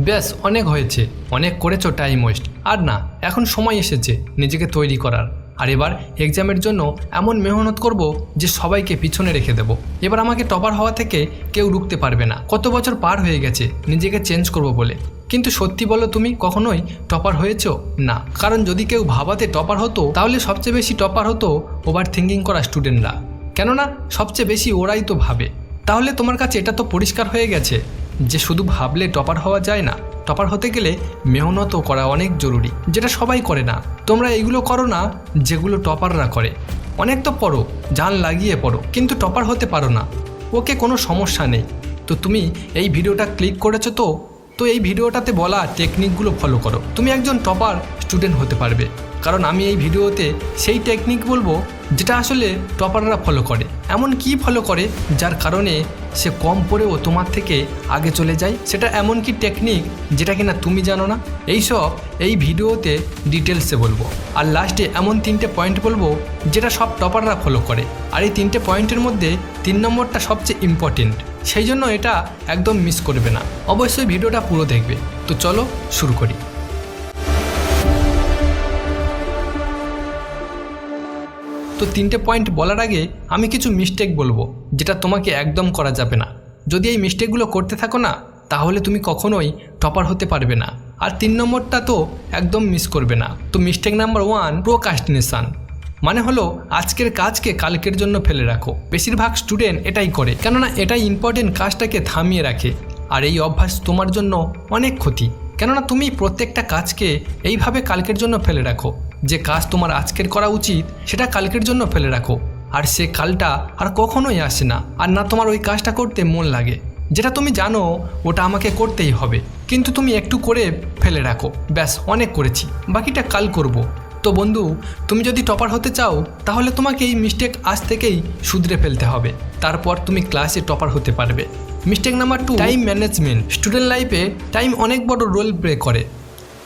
ব্যাস, অনেক হয়েছে। অনেক করেছ টাইম ওয়েস্ট আর না, এখন সময় এসেছে নিজেকে তৈরি করার। আর এবার এক্সামের জন্য এমন মেহনত করব যে সবাইকে পিছনে রেখে দেব। এবার আমাকে টপার হওয়া থেকে কেউ রুখতে পারবে না। কত বছর পার হয়ে গেছে নিজেকে চেঞ্জ করব বলে। কিন্তু সত্যি বলো তুমি, কখনোই টপার হয়েছ? না। কারণ যদি কেউ ভাবাতে টপার হতো, তাহলে সবচেয়ে বেশি টপার হতো ওভার থিঙ্কিং করা স্টুডেন্টরা কেননা, সবচেয়ে বেশি ওরাই তো ভাবে। তাহলে তোমার কাছে এটা তো পরিষ্কার হয়ে গেছে। যে শুধু ভাবলে টপার হওয়া যায় না, টপার হতে গেলে মেহনতও করা অনেক জরুরি, যেটা সবাই করে না। তোমরা এইগুলো করো না যেগুলো টপাররা করে। অনেক তো পড়ো জান লাগিয়ে পড়ো, কিন্তু টপার হতে পারো না। ওকে কোনো সমস্যা নেই। তো তুমি এই ভিডিওটা ক্লিক করেছ তো? তো এই ভিডিওটাতে বলা টেকনিকগুলো ফলো করো। তুমি একজন টপার স্টুডেন্ট হতে পারবে। কারণ আমি এই ভিডিওতে সেই টেকনিক বলব যেটা আসলে টপাররা ফলো করে। এমন কি ফলো করে যার কারণে সে কম পড়েও তোমার থেকে আগে চলে যায়? সেটা এমন কি টেকনিক যেটা কিনা তুমি জানো না? এইসব এই ভিডিওতে ডিটেলসে বলব। আর লাস্টে এমন তিনটে পয়েন্ট বলব যেটা সব টপাররা ফলো করে। আর এই তিনটে পয়েন্টের মধ্যে তিন নম্বরটা সবচেয়ে ইম্পর্টেন্ট সেই জন্য এটা একদম মিস করবে না। অবশ্যই ভিডিওটা পুরো দেখবে। তো চলো শুরু করি। তো তিনটে পয়েন্ট বলার আগে আমি কিছু মিস্টেক বলব, যেটা তোমাকে একদম করা যাবে না। যদি এই মিস্টেকগুলো করতে থাকো না, তাহলে তুমি কখনোই টপার হতে পারবে না। আর তিন নম্বরটা তো একদম মিস করবে না। তো মিস্টেক নাম্বার ওয়ান প্রোকাস্টিনেশান মানে হলো, আজকের কাজকে কালকের জন্য ফেলে রাখো। বেশিরভাগ স্টুডেন্ট এটাই করে, কেননা এটাই ইম্পর্টেন্ট কাজটাকে থামিয়ে রাখে। আর এই অভ্যাস তোমার জন্য অনেক ক্ষতি। কেননা তুমি প্রত্যেকটা কাজকে এইভাবে কালকের জন্য ফেলে রাখো। যে কাজ তোমার আজকের করা উচিত, সেটা কালকের জন্য ফেলে রাখো। আর সে কালটা আর কখনোই আসে না। আর না তোমার ওই কাজটা করতে মন লাগে। যেটা তুমি জানো, ওটা আমাকে করতেই হবে। কিন্তু তুমি একটু করে ফেলে রাখো। ব্যাস, অনেক করেছি। বাকিটা কাল করব। তো বন্ধু, তুমি যদি টপার হতে চাও, তাহলে তোমাকে এই মিস্টেক আজ থেকেই শুধরে ফেলতে হবে। তারপর তুমি ক্লাসে টপার হতে পারবে। Mistake number two, time management. Student লাইফে টাইম অনেক বড় রোল প্লে করে।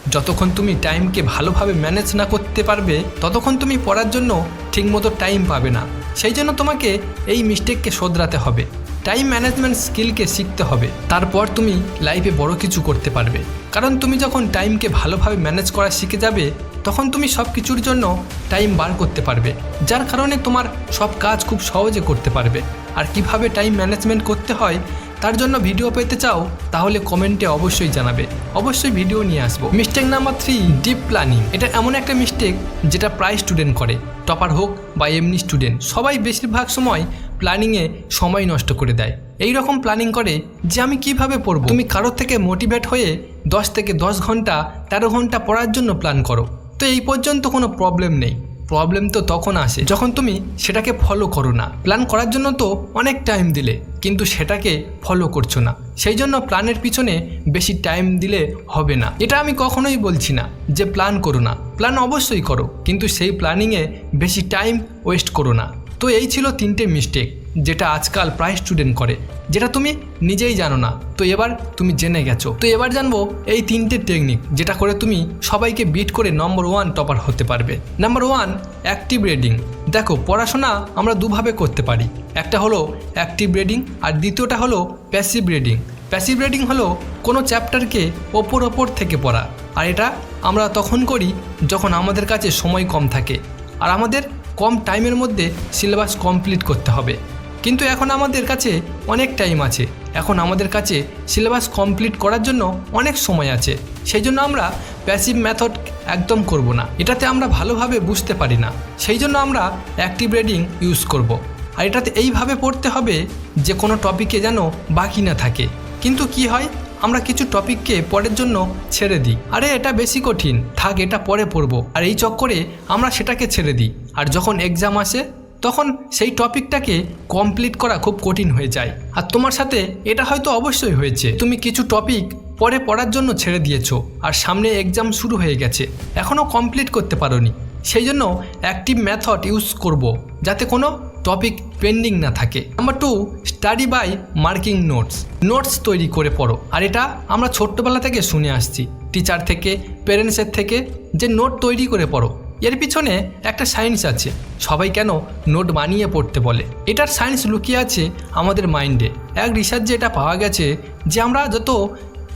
যতক্ষণ তুমি টাইমকে ভালোভাবে ম্যানেজ না করতে পারবে, ততক্ষণ তুমি পড়ার জন্য ঠিকমতো টাইম পাবে না। সেই জন্য তোমাকে এই মিস্টেককে শোধরাতে হবে। টাইম ম্যানেজমেন্ট স্কিলকে শিখতে হবে। তারপর তুমি লাইফে বড় কিছু করতে পারবে। কারণ তুমি যখন টাইমকে ভালোভাবে ম্যানেজ করা শিখে যাবে, তখন তুমি সব কিছুর জন্য টাইম বার করতে পারবে। যার কারণে তোমার সব কাজ খুব সহজে করতে পারবে। আর কীভাবে টাইম ম্যানেজমেন্ট করতে হয় তার জন্য ভিডিও পেতে চাও, তাহলে কমেন্টে অবশ্যই জানাবে। অবশ্যই ভিডিও নিয়ে আসব। Mistake number three, deep planning এটা এমন একটা মিস্টেক যেটা প্রায় স্টুডেন্ট করে। টপার হোক বা এমনি স্টুডেন্ট, সবাই বেশিরভাগ সময় প্ল্যানিংয়ে সময় নষ্ট করে দেয়। এই রকম প্ল্যানিং করে যে আমি কীভাবে পড়ব? তুমি কারোর থেকে মোটিভেট হয়ে দশ থেকে দশ ঘণ্টা, তেরো ঘণ্টা পড়ার জন্য প্ল্যান করো। তো এই পর্যন্ত কোনো প্রবলেম নেই। প্রবলেম তো তখন আসে যখন তুমি সেটাকে ফলো করো না। প্ল্যান করার জন্য তো অনেক টাইম দিলে। কিন্তু সেটাকে ফলো করছ না। সেই জন্য প্ল্যানের পিছনে বেশি টাইম দিলে হবে না। এটা আমি কখনোই বলছি না যে প্ল্যান করো না। প্ল্যান অবশ্যই করো, কিন্তু সেই প্ল্যানিংয়ে বেশি টাইম ওয়েস্ট করো না। তো এই ছিল তিনটে মিস্টেক যেটা আজকাল প্রায় স্টুডেন্ট করে, যেটা তুমি নিজেই জানো না। তো এবার তুমি জেনে গেছো। তো এবার জানব এই তিনটে টেকনিক যেটা করে তুমি সবাইকে বিট করে নম্বর ওয়ান টপার হতে পারবে। নাম্বার ওয়ান অ্যাক্টিভ রিডিং দেখো, পড়াশোনা আমরা দুভাবে করতে পারি। একটা হলো অ্যাক্টিভ রিডিং আর দ্বিতীয়টা হলো প্যাসিভ রিডিং প্যাসিভ রিডিং হলো কোনো চ্যাপ্টারকে ওপর ওপর থেকে পড়া। আর এটা আমরা তখন করি যখন আমাদের কাছে সময় কম থাকে। আর আমাদের কম টাইমের মধ্যে সিলেবাস কমপ্লিট করতে হবে। কিন্তু এখন আমাদের কাছে অনেক টাইম আছে। এখন আমাদের কাছে সিলেবাস কমপ্লিট করার জন্য অনেক সময় আছে। সেই জন্য আমরা প্যাসিভ মেথড একদম করব না। এটাতে আমরা ভালোভাবে বুঝতে পারি না। সেই জন্য আমরা অ্যাক্টিভ রেডিং ইউজ করব। আর এটাতে এইভাবে পড়তে হবে যে কোনো টপিকে যেন বাকি না থাকে। কিন্তু কি হয়? আমরা কিছু টপিককে পরের জন্য ছেড়ে দিই। আরে, এটা বেশি কঠিন। থাক, এটা পরে পড়ব। আর এই চক্করে আমরা সেটাকে ছেড়ে দিই। আর যখন এক্সাম আসে, তখন সেই টপিকটাকে কমপ্লিট করা খুব কঠিন হয়ে যায়। আর তোমার সাথে এটা হয়তো অবশ্যই হয়েছে। তুমি কিছু টপিক পরে পড়ার জন্য ছেড়ে দিয়েছ, আর সামনে এক্সাম শুরু হয়ে গেছে। এখনও কমপ্লিট করতে পারোনি। সেই জন্য অ্যাক্টিভ মেথড ইউজ করব, যাতে কোনো টপিক পেন্ডিং না থাকে। Number two study by marking notes notes তৈরি করে পড়ো। আর এটা আমরা ছোট্টবেলা থেকে শুনে আসছি। টিচার থেকে পেরেন্টসের থেকে যে নোট তৈরি করে পড়ো। এর পিছনে একটা সায়েন্স আছে। সবাই কেন নোট বানিয়ে পড়তে বলে? এটার সায়েন্স লুকিয়ে আছে আমাদের মাইন্ডে এক রিসার্চে এটা পাওয়া গেছে যে আমরা যত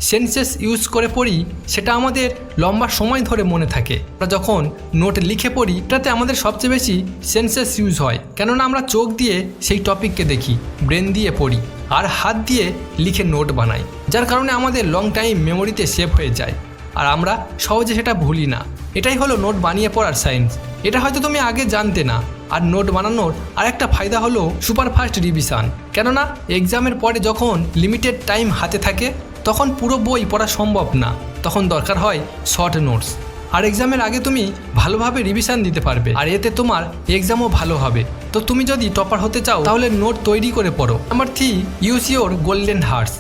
সেন্সেস ইউজ করে পড়ি, সেটা আমাদের লম্বা সময় ধরে মনে থাকে। আমরা যখন নোট লিখে পড়ি, তাতে আমাদের সবচেয়ে বেশি সেন্সেস ইউজ হয়। কেননা আমরা চোখ দিয়ে সেই টপিককে দেখি ব্রেন দিয়ে পড়ি, আর হাত দিয়ে লিখে নোট বানাই, যার কারণে আমাদের লং টাইম মেমোরিতে সেভ হয়ে যায়। আর আমরা সহজে সেটা ভুলি না। এটাই হলো নোট বানিয়ে পড়ার সায়েন্স এটা হয়তো তুমি আগে জানতে না, আর নোট বানানোর আর একটা ফায়দা হলো সুপারফাস্ট রিভিশন কেননা এক্সামের পরে যখন লিমিটেড টাইম হাতে থাকে তখন পুরো বই পড়া সম্ভব না। তখন দরকার হয় শর্ট নোটস আর এক্সামের আগে তুমি ভালোভাবে রিভিশন দিতে পারবে। আর এতে তোমার এক্সামও ভালো হবে। তো তুমি যদি টপার হতে চাও, তাহলে নোট তৈরি করে পড়ো। Number three use your golden hours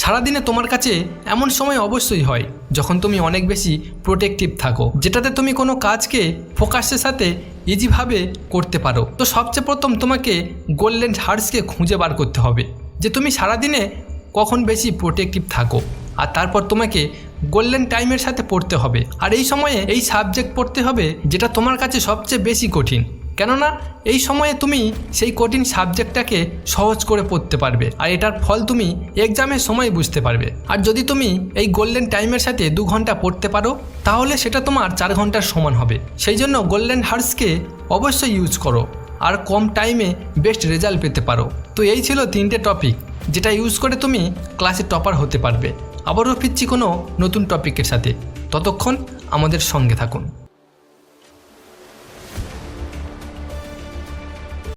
সারাদিনে তোমার কাছে এমন সময় অবশ্যই হয়, যখন তুমি অনেক বেশি প্রোটেক্টিভ থাকো, যেটাতে তুমি কোনো কাজকে ফোকাসের সাথে ইজিভাবে করতে পারো। তো সবচেয়ে প্রথম তোমাকে গোল্ডেন হার্সকে খুঁজে বার করতে হবে, যে তুমি সারাদিনে কখন বেশি প্রোটেক্টিভ থাকো? আর তারপর তোমাকে গোল্ডেন টাইমের সাথে পড়তে হবে। আর এই সময়ে এই সাবজেক্ট পড়তে হবে যেটা তোমার কাছে সবচেয়ে বেশি কঠিন। কেননা এই সময়ে তুমি সেই কঠিন সাবজেক্টটাকে সহজ করে পড়তে পারবে। আর এটার ফল তুমি এক্সামের সময় বুঝতে পারবে। আর যদি তুমি এই গোল্ডেন টাইমের সাথে দু ঘণ্টা পড়তে পারো, তাহলে সেটা তোমার চার ঘণ্টার সমান হবে। সেই জন্য গোল্ডেন হার্সকে অবশ্যই ইউজ করো। আর কম টাইমে বেস্ট রেজাল্ট পেতে পারো। তো এই ছিল তিনটে টপিক যেটা ইউজ করে তুমি ক্লাসে টপার হতে পারবে। আবারও ফিরছি কোনো নতুন টপিকের সাথে। ততক্ষণ আমাদের সঙ্গে থাকুন।